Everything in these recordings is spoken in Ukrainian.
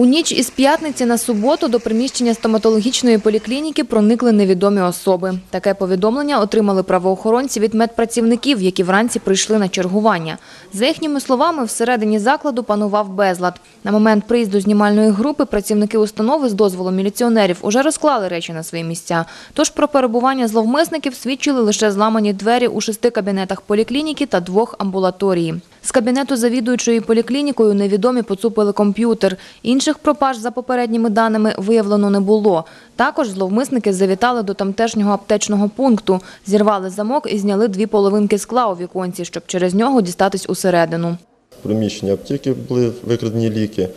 У ніч із п'ятниці на суботу до приміщення стоматологічної поліклініки проникли невідомі особи. Таке повідомлення отримали правоохоронці від медпрацівників, які вранці прийшли на чергування. За їхніми словами, всередині закладу панував безлад. На момент приїзду знімальної групи працівники установи з дозволу міліціонерів уже розклали речі на свої місця. Тож про перебування зловмисників свідчили лише зламані двері у шести кабінетах поліклініки та двох амбулаторії. З кабінету завідуючої поліклінікою невідомі поцупили комп'ютер. Інших пропаж, за попередніми даними, виявлено не було. Також зловмисники завітали до тамтешнього аптечного пункту, зірвали замок і зняли дві половинки скла у віконці, щоб через нього дістатись усередину. В приміщенні аптеки були викрадені ліки.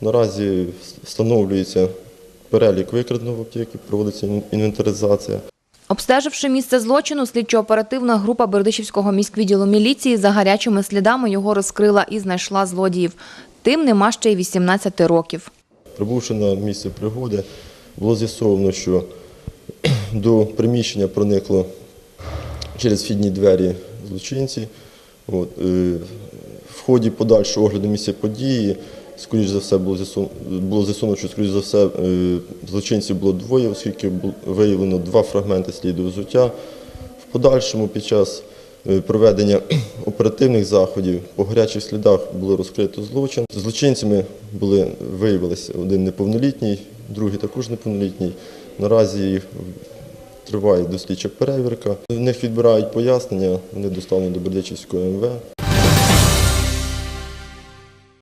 Наразі встановлюється перелік викраденого в аптеки, проводиться інвентаризація. Обстеживши місце злочину, слідчо-оперативна група Бердичівського міськвідділу міліції за гарячими слідами його розкрила і знайшла злодіїв. Тим нема ще й 18 років. Прибувши на місце пригоди, було з'ясовано, що до приміщення проникло через вхідні двері злочинці. Е, в ході подальшого огляду місця події, скоріш за все, було було з'ясовано, що скоріш за все е, злочинців було двоє, оскільки було виявлено два фрагменти сліду взуття. В подальшому під час е, проведення оперативних заходів по гарячих слідах було розкрито злочин. Злочинцями були виявилися один неповнолітній, другий також неповнолітній. Наразі триває дослідча перевірка. В них відбирають пояснення, вони доставлені до Бердичівського МВ.